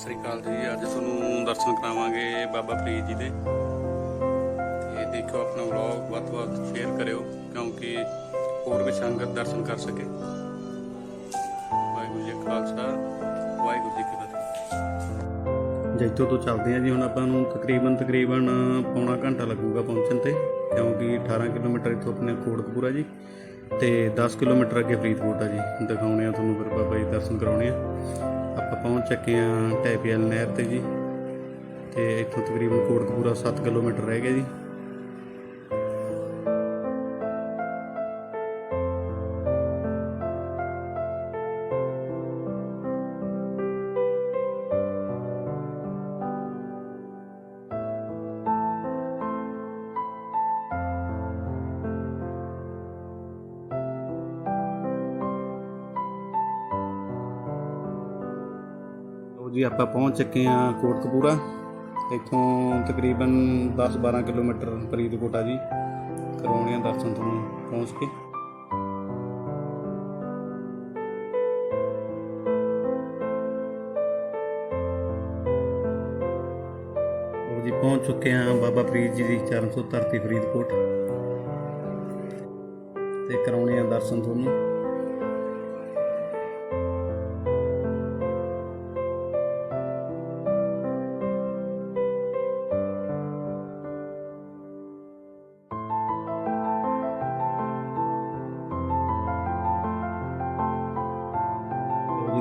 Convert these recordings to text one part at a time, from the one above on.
ਸ੍ਰੀ ਅਕਾਲ ਜੀ। ਅੱਜ ਤੁਹਾਨੂੰ ਦਰਸ਼ਨ ਕਰਾਵਾਂਗੇ ਬਾਬਾ ਫਰੀਦ ਜੀ ਦੇ। ਤੇ ਦੇਖਿਓ ਆਪਣਾ ਵਲੌਗ ਵੱਧ ਤੋਂ ਵੱਧ ਸ਼ੇਅਰ ਕਰਿਓ, ਕਿਉਂਕਿ ਹੋਰ ਵੀ ਸੰਗਤ ਦਰਸ਼ਨ ਕਰ ਸਕੇ। ਵਾਹਿਗੁਰੂ ਜੀ ਖਾਲਸਾ, ਵਾਹਿਗੁਰੂ ਜੀ ਕੀ ਫਤਿਹ। ਜੈਤੋ ਤੋਂ ਚੱਲਦੇ ਹਾਂ ਜੀ, ਹੁਣ ਆਪਾਂ ਨੂੰ ਤਕਰੀਬਨ ਤਕਰੀਬਨ ਪੌਣਾ ਘੰਟਾ ਲੱਗੂਗਾ ਪਹੁੰਚਣ ਤੇ, ਕਿਉਂਕਿ 18 ਕਿਲੋਮੀਟਰ ਇੱਥੋਂ ਆਪਣੇ ਕੋਟਕਪੂਰਾ ਜੀ, ਤੇ 10 ਕਿਲੋਮੀਟਰ ਅੱਗੇ ਫਰੀਦਕੋਟ ਆ ਜੀ। ਦਿਖਾਉਣੇ ਆ ਤੁਹਾਨੂੰ ਫਿਰ ਬਾਬਾ ਜੀ ਦਰਸ਼ਨ ਕਰਾਉਣੇ ਆ ਪਹੁੰਚ ਚੱਕੇ ਆ ਟੈਪੀਐਲ ਨਹਿਰ ਤੇ ਜੀ। ਤੇ ਇੱਥੋਂ ਤਕਰੀਬਨ ਕੋਟਕਪੂਰਾ 7 ਕਿਲੋਮੀਟਰ ਰਹਿ ਗਿਆ ਜੀ। ਲਓ ਜੀ, ਆਪਾਂ ਪਹੁੰਚ ਚੁੱਕੇ ਹਾਂ ਕੋਟਕਪੂਰਾ। ਇੱਥੋਂ ਤਕਰੀਬਨ 10-12 ਕਿਲੋਮੀਟਰ ਫਰੀਦਕੋਟ ਆ ਜੀ। ਕਰਾਉਣੇ ਆ ਦਰਸ਼ਨ ਤੁਹਾਨੂੰ ਪਹੁੰਚ ਕੇ। ਜੀ, ਪਹੁੰਚ ਚੁੱਕੇ ਹਾਂ ਬਾਬਾ ਫਰੀਦ ਜੀ ਦੀ ਚਰਨ ਸੋ ਧਰਤੀ ਫਰੀਦਕੋਟ ਤੇ ਕਰਾਉਣੇ ਆ ਦਰਸ਼ਨ ਤੁਹਾਨੂੰ।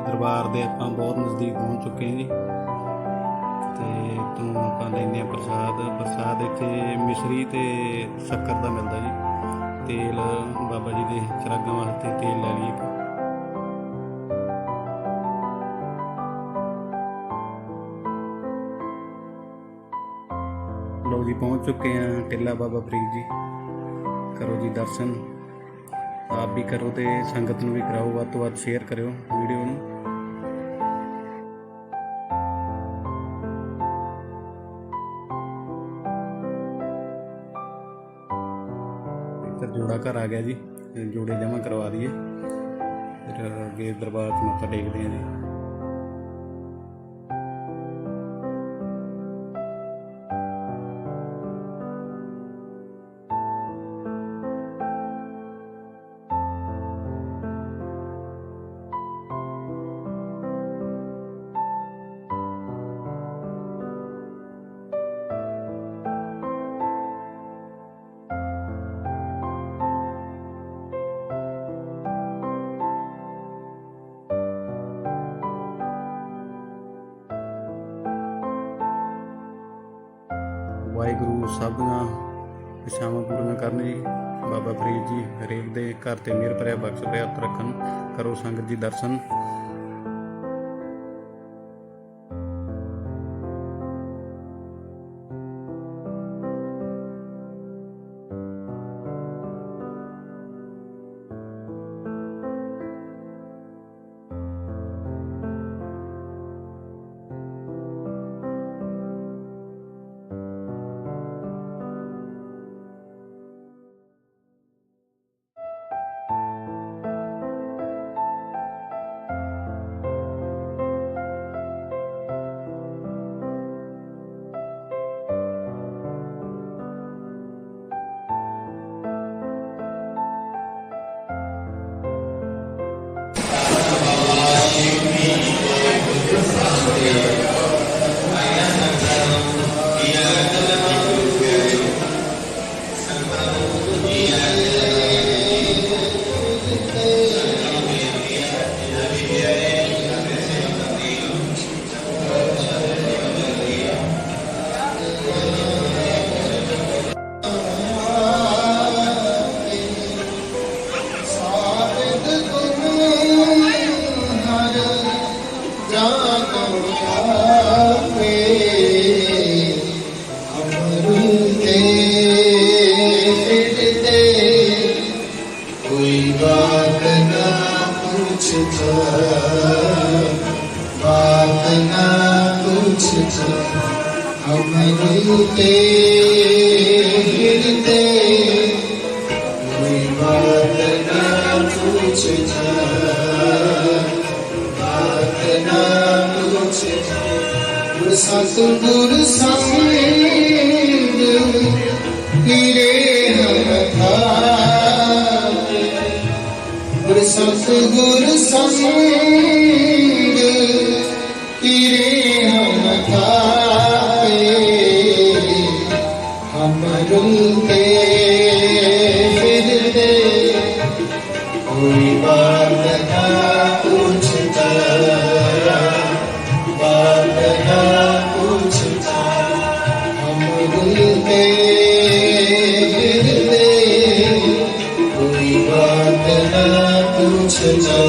ਦਰਬਾਰ ਦੇ ਆਪਾਂ ਬਹੁਤ ਨਜ਼ਦੀਕ ਪਹੁੰਚ ਚੁੱਕੇ ਹਾਂ ਜੀ। ਤੇ ਤੋਂ ਆਪਾਂ ਲੈਂਦੇ ਆ ਪ੍ਰਸਾਦ। ਪ੍ਰਸਾਦ ਇੱਥੇ ਮਿਸ਼ਰੀ ਤੇ ਸ਼ੱਕਰ ਦਾ ਮਿਲਦਾ ਜੀ। ਤੇਲ, ਬਾਬਾ ਜੀ ਦੇ ਚਰਾਗਾਂ ਵਾਸਤੇ ਤੇਲ ਲੈ ਲਈਏ ਇੱਕ। ਲਓ ਜੀ, ਪਹੁੰਚ ਚੁੱਕੇ ਆ ਟਿੱਲਾ ਬਾਬਾ ਫਰੀਦ ਜੀ। ਕਰੋ ਜੀ ਦਰਸ਼ਨ। ਆਪ ਵੀ ਕਰੋ ਤੇ ਸੰਗਤ ਨੂੰ ਵੀ ਕਰਾਓ। ਵੱਧ ਤੋਂ ਵੱਧ ਸ਼ੇਅਰ ਕਰਿਓ ਵੀਡੀਓ ਨੂੰ। ਜੋੜਾ ਘਰ ਆ ਗਿਆ ਜੀ। ਜੋੜੇ ਜਮ੍ਹਾਂ ਕਰਵਾ ਦਈਏ। ਫਿਰ ਅੱਗੇ ਦਰਬਾਰ 'ਚ ਮੱਥਾ ਟੇਕਦੇ ਆ ਜੀ। ਵਾਹਿਗੁਰੂ ਸਭ ਦੀਆਂ ਇਛਾਵਾਂ ਪੂਰੀਆਂ ਕਰਨ ਜੀ। ਬਾਬਾ ਫਰੀਦ ਜੀ ਹਰੇਕ ਦੇ ਘਰ ਤੇ ਮਿਹਰ ਭਰਿਆ ਬਖਸ਼ ਰਿਹਾ ਰੱਖਣ, ਕਰੋ ਸੰਗਤ ਜੀ ਦਰਸ਼ਨ। Amen. मिलते मिलते कोई बात ना पूछता बात ना पूछता ਸਤਿਗੁਰ ਸੰਗ ਤੇਰੇ ਹਮ ਥਾਪੇ ਗੁਰ ਸਤਿਗੁਰ ਸੰਗ ਤੇਰੇ Santa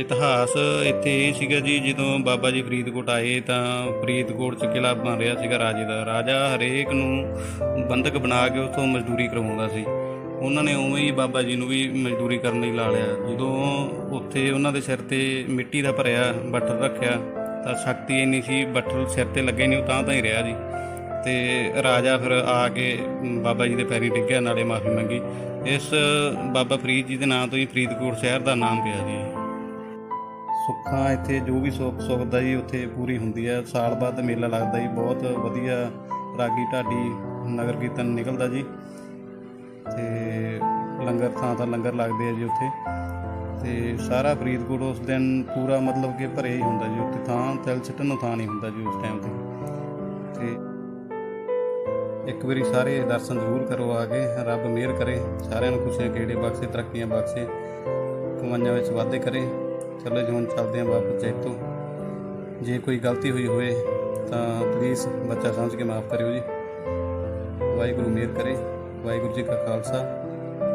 ਇਤਿਹਾਸ ਇੱਥੇ ਇਹ ਸੀਗਾ ਜੀ, ਜਦੋਂ ਬਾਬਾ ਜੀ ਫਰੀਦਕੋਟ ਆਏ ਤਾਂ ਫਰੀਦਕੋਟ 'ਚ ਕਿਲਾ ਬਣ ਰਿਹਾ ਸੀਗਾ ਰਾਜੇ ਦਾ। ਰਾਜਾ ਹਰੇਕ ਨੂੰ ਬੰਦਕ ਬਣਾ ਕੇ ਉਥੋਂ ਮਜ਼ਦੂਰੀ ਕਰਵਾਉਂਦਾ ਸੀ। ਉਹਨਾਂ ਨੇ ਉਵੇਂ ਹੀ ਬਾਬਾ ਜੀ ਨੂੰ ਵੀ ਮਜ਼ਦੂਰੀ ਕਰਨ ਲਈ ਲਾ ਲਿਆ। ਜਦੋਂ ਉੱਥੇ ਉਹਨਾਂ ਦੇ ਸਿਰ ਤੇ ਮਿੱਟੀ ਦਾ ਭਰਿਆ, ਬੱਠਲ ਰੱਖਿਆ, ਤਾਂ ਸ਼ਕਤੀ ਇੰਨੀ ਸੀ, ਬੱਠਲ ਸਿਰ ਤੇ ਲੱਗੇ ਨਹੀਂ, ਉਹ ਤਾਂ ਤਾਂ ਹੀ ਰਿਹਾ ਜੀ। ਤੇ ਰਾਜਾ ਫਿਰ ਆ ਕੇ ਬਾਬਾ ਜੀ ਦੇ ਪੈਰੀ ਡਿੱਗਿਆ, ਨਾਲੇ ਮਾਫੀ ਮੰਗੀ। ਇਸ ਬਾਬਾ ਫਰੀਦ ਜੀ ਦੇ ਨਾਂ ਤੋਂ ਹੀ ਫਰੀਦਕੋਟ ਸ਼ਹਿਰ ਦਾ ਨਾਮ ਪਿਆ ਜੀ। ਸੁੱਖਾਂ ਇੱਥੇ ਜੋ ਵੀ ਸੁੱਖ ਸੁਖਦਾ ਜੀ ਉੱਥੇ ਪੂਰੀ ਹੁੰਦੀ ਹੈ ਸਾਲ ਬਾਅਦ ਮੇਲਾ ਲੱਗਦਾ ਜੀ, ਬਹੁਤ ਵਧੀਆ ਰਾਗੀ ਢਾਡੀ ਨਗਰ ਕੀਰਤਨ ਨਿਕਲਦਾ ਜੀ। ਤੇ ਲੰਗਰ ਥਾਂ ਥਾਂ ਲੰਗਰ ਲੱਗਦੇ ਆ ਜੀ ਉੱਥੇ। ਤੇ ਸਾਰਾ ਫਰੀਦਕੋਟ ਉਸ ਦਿਨ ਪੂਰਾ ਮਤਲਬ ਕਿ ਭਰੇ ਹੀ ਹੁੰਦਾ ਜੀ। ਉੱਥੇ ਥਾਂ, ਤਿਲ ਸਿੱਟਣ ਨੂੰ ਥਾਂ ਨਹੀਂ ਹੁੰਦਾ ਜੀ ਉਸ ਟਾਈਮ ਤੇ। ਇੱਕ ਵਾਰੀ ਸਾਰੇ ਦਰਸ਼ਨ ਜ਼ਰੂਰ ਕਰੋ ਆ ਕੇ, ਰੱਬ ਮਿਹਰ ਕਰੇ, ਸਾਰਿਆਂ ਨੂੰ ਖੁਸ਼ੀਆਂ ਕਿਹੜੇ ਬਖਸ਼ੇ, ਤਰੱਕੀਆਂ ਬਖਸ਼ੇ ਕਮਾਈਆਂ ਵਿੱਚ ਵਾਧੇ ਕਰੇ। ਚਲੋ ਜੀ, ਹੁਣ ਚੱਲਦੇ ਹਾਂ ਵਾਪਸ ਜੈਤੋ ਜੇ ਕੋਈ ਗਲਤੀ ਹੋਈ ਹੋਵੇ ਤਾਂ ਪਲੀਜ਼ ਬੱਚਾ ਸਮਝ ਕੇ ਮਾਫ ਕਰਿਓ ਜੀ। ਵਾਹਿਗੁਰੂ ਮਿਹਰ ਕਰੇ, ਵਾਹਿਗੁਰੂ ਜੀ ਕਾ ਖਾਲਸਾ,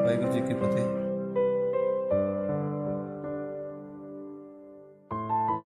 ਵਾਹਿਗੁਰੂ ਜੀ ਕੀ ਫਤਿਹ।